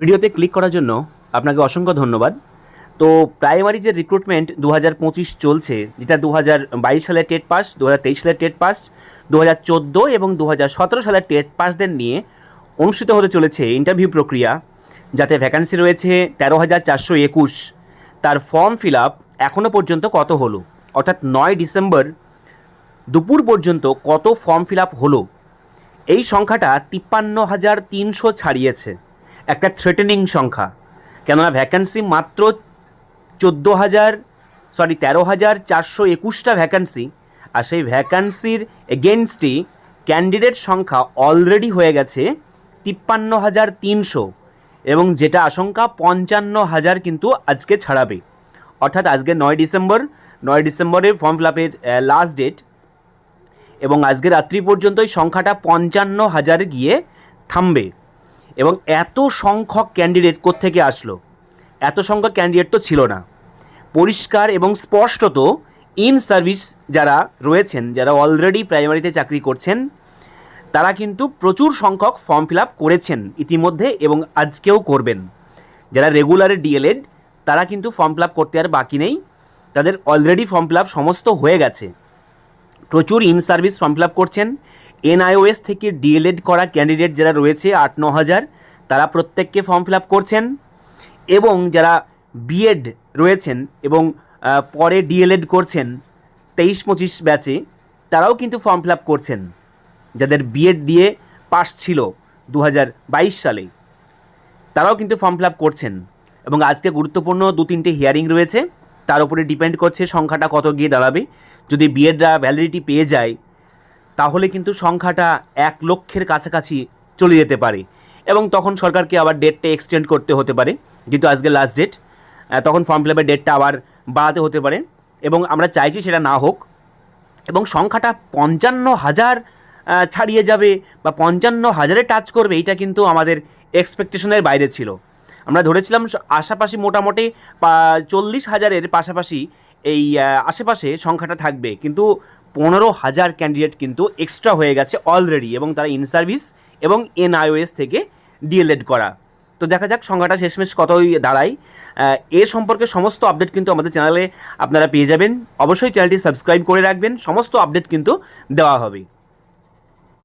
ভিডিওতে ক্লিক করার জন্য আপনাকে অসংখ্য ধন্যবাদ। তো প্রাইমারি যে রিক্রুটমেন্ট দু হাজার পঁচিশ চলছে, যেটা দু হাজার বাইশ সালে টেট পাস দু হাজার তেইশ সালে টেট পাস দু হাজার চোদ্দ এবং দু সালের টেট পাসদের নিয়ে অনুষ্ঠিত হতে চলেছে ইন্টারভিউ প্রক্রিয়া, যাতে ভ্যাকান্সি রয়েছে তেরো হাজার চারশো একুশ। তার ফর্ম ফিল আপ এখনও পর্যন্ত কত হলো? অর্থাৎ নয় ডিসেম্বর দুপুর পর্যন্ত কত ফর্ম ফিল আপ হলো? এই সংখ্যাটা তিপ্পান্ন হাজার তিনশো ছাড়িয়েছে। একটা থ্রেটেনিং সংখ্যা। কেননা ভ্যাকান্সি মাত্র চোদ্দ হাজার সরি তেরো হাজার চারশো একুশটা ভ্যাকান্সি আর সেই ভ্যাকান্সির এগেনস্টই ক্যান্ডিডেট সংখ্যা অলরেডি হয়ে গেছে তিপ্পান্ন হাজার তিনশো এবং যেটা আশঙ্কা পঞ্চান্ন হাজার কিন্তু আজকে ছাড়াবে। অর্থাৎ আজকে নয় ডিসেম্বর, নয় ডিসেম্বরে ফর্ম ফিল আপের লাস্ট ডেট এবং আজকে রাত্রি পর্যন্ত এই সংখ্যাটা পঞ্চান্ন হাজার গিয়ে থামবে। এবং এত সংখ্যক ক্যান্ডিডেট কোত্থেকে আসলো? এত সংখ্যক ক্যান্ডিডেট তো ছিল না। পরিষ্কার এবং স্পষ্টত ইন সার্ভিস যারা রয়েছেন, যারা অলরেডি প্রাইমারিতে চাকরি করছেন, তারা কিন্তু প্রচুর সংখ্যক ফর্ম ফিল আপ করেছেন ইতিমধ্যে এবং আজকেও করবেন। যারা রেগুলারে ডিএলএড তারা কিন্তু ফর্ম ফিল আপ করতে আর বাকি নেই। তাদের অলরেডি ফর্ম ফিল আপ সমস্ত হয়ে গেছে। প্রচুর in service form fill up করছেন। এনআইওএস থেকে ডিএলএড করা ক্যান্ডিডেট যারা রয়েছে, আট ন হাজার, তারা প্রত্যেককে ফর্ম ফিল আপ করছেন এবং যারা বিএড রয়েছেন এবং পরে ডিএলএড করছেন তেইশ পঁচিশ ব্যাচে, তারাও কিন্তু ফর্ম ফিল আপ করছেন, যাদের বিএড দিয়ে পাস ছিল দু বাইশ সালে। তারাও কিন্তু ফর্ম ফিল আপ করছেন এবং আজকে গুরুত্বপূর্ণ দু তিনটে হিয়ারিং রয়েছে। তার উপরে ডিপেন্ড করছে সংখ্যাটা কত গিয়ে দাঁড়াবে। যদি বিএডরা ভ্যালিডিটি পেয়ে যায় তাহলে কিন্তু সংখ্যাটা এক লক্ষের কাছাকাছি চলে যেতে পারে। এবং তখন সরকারকে আবার ডেটটা এক্সটেন্ড করতে হতে পারে, যেহেতু আজকে লাস্ট ডেট তখন ফর্ম ফিল আপের ডেটটা আবার বাড়াতে হতে পারে। এবং আমরা চাইছি সেটা না হোক, এবং সংখ্যাটা পঞ্চান্ন হাজার ছাড়িয়ে যাবে বা পঞ্চান্ন হাজারে টাচ করবে এটা কিন্তু আমাদের এক্সপেকটেশনের বাইরে ছিল। আমরা ধরেছিলাম আশাপাশি মোটামুটি চল্লিশ হাজারের পাশাপাশি এই আশেপাশে সংখ্যাটা থাকবে। কিন্তু পনেরো হাজার ক্যান্ডিডেট কিন্তু এক্সট্রা হয়ে গেছে অলরেডি এবং তারা ইন সার্ভিস এবং এনআইওএস থেকে ডিএলএড করা। তো দেখা যাক সংখ্যাটা শেষমেশ কতই দাঁড়ায়। এ সম্পর্কে সমস্ত আপডেট কিন্তু আমাদের চ্যানেলে আপনারা পেয়ে যাবেন। অবশ্যই চ্যানেলটি সাবস্ক্রাইব করে রাখবেন। সমস্ত আপডেট কিন্তু দেওয়া হবে।